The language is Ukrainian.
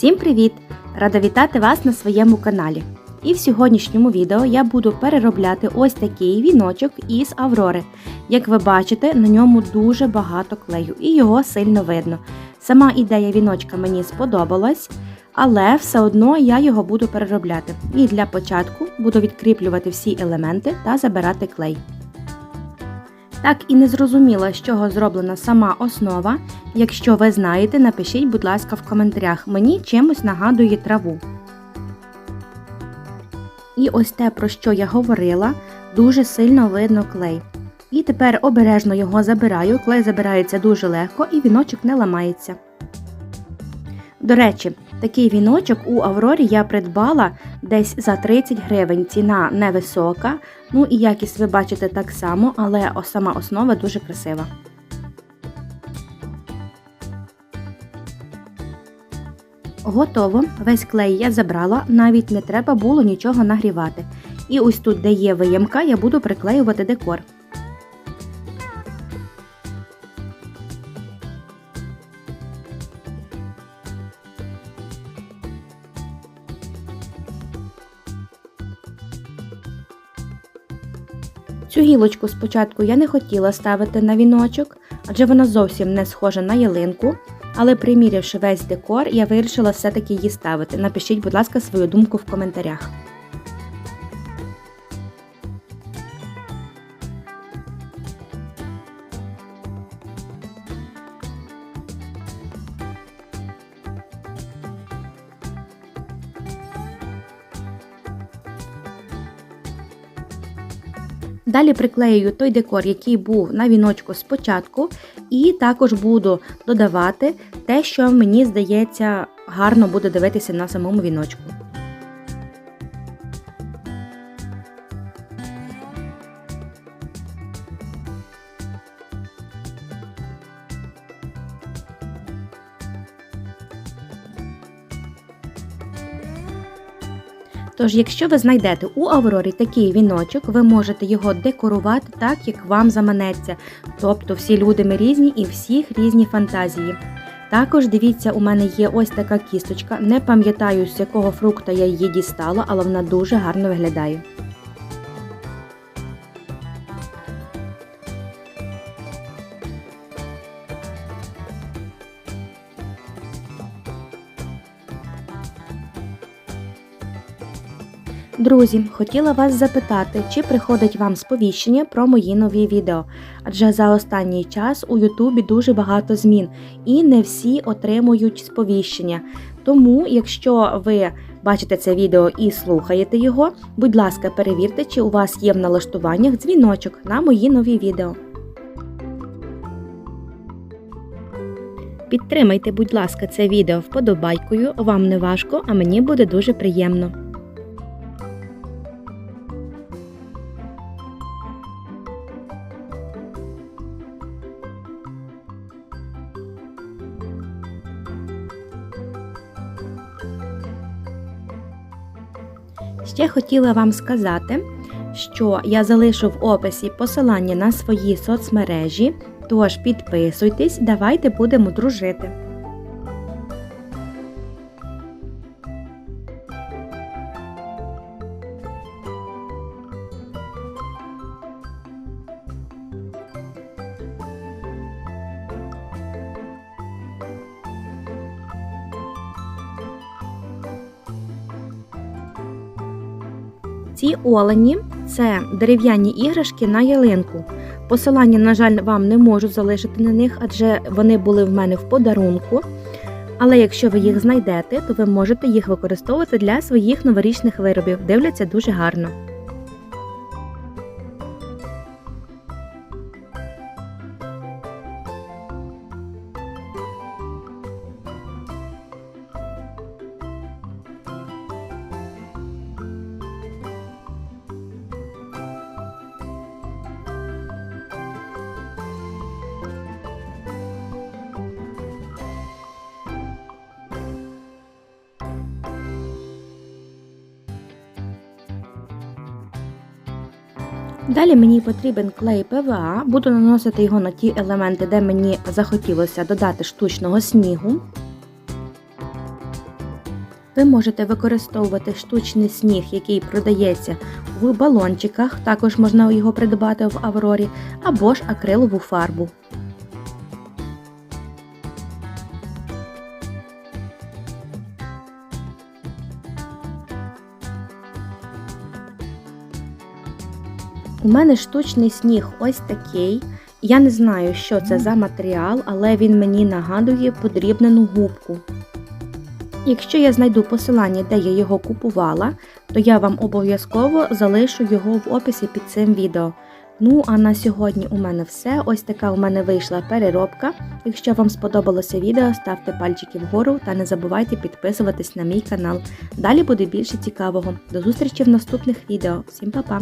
Всім привіт! Рада вітати вас на своєму каналі. І в сьогоднішньому відео я буду переробляти ось такий віночок із Аврори. Як ви бачите, на ньому дуже багато клею і його сильно видно. Сама ідея віночка мені сподобалась, але все одно я його буду переробляти. І для початку буду відкріплювати всі елементи та забирати клей. Так і не зрозуміла, з чого зроблена сама основа. Якщо ви знаєте, напишіть, будь ласка, в коментарях. Мені чимось нагадує траву. І ось те, про що я говорила, дуже сильно видно клей. І тепер обережно його забираю, клей забирається дуже легко і віночок не ламається. До речі, такий віночок у Аврорі я придбала десь за 30 гривень. Ціна невисока. Ну і якість ви бачите так само, але сама основа дуже красива. Готово, весь клей я забрала, навіть не треба було нічого нагрівати. І ось тут, де є виємка, я буду приклеювати декор. Цю гілочку спочатку я не хотіла ставити на віночок, адже вона зовсім не схожа на ялинку. Але примірявши весь декор, я вирішила все-таки її ставити. Напишіть, будь ласка, свою думку в коментарях. Далі приклею той декор, який був на віночку спочатку, і також буду додавати те, що мені здається гарно буде дивитися на самому віночку. Тож, якщо ви знайдете у Аврорі такий віночок, ви можете його декорувати так, як вам заманеться. Тобто всі люди ми різні і всіх різні фантазії. Також дивіться, у мене є ось така кісточка. Не пам'ятаю, з якого фрукта я її дістала, але вона дуже гарно виглядає. Друзі, хотіла вас запитати, чи приходить вам сповіщення про мої нові відео, адже за останній час у Ютубі дуже багато змін і не всі отримують сповіщення. Тому, якщо ви бачите це відео і слухаєте його, будь ласка, перевірте, чи у вас є в налаштуваннях дзвіночок на мої нові відео. Підтримайте, будь ласка, це відео вподобайкою, вам не важко, а мені буде дуже приємно. Ще хотіла вам сказати, що я залишу в описі посилання на свої соцмережі, тож підписуйтесь, давайте будемо дружити. Ці олені це дерев'яні іграшки на ялинку. Посилання, на жаль, вам не можу залишити на них, адже вони були в мене в подарунку. Але якщо ви їх знайдете, то ви можете їх використовувати для своїх новорічних виробів. Дивляться дуже гарно. Далі мені потрібен клей ПВА, буду наносити його на ті елементи, де мені захотілося додати штучного снігу. Ви можете використовувати штучний сніг, який продається в балончиках, також можна його придбати в Аврорі, або ж акрилову фарбу. У мене штучний сніг ось такий. Я не знаю, що це за матеріал, але він мені нагадує подрібнену губку. Якщо я знайду посилання, де я його купувала, то я вам обов'язково залишу його в описі під цим відео. Ну, а на сьогодні у мене все. Ось така у мене вийшла переробка. Якщо вам сподобалося відео, ставте пальчики вгору та не забувайте підписуватись на мій канал. Далі буде більше цікавого. До зустрічі в наступних відео. Всім па-па!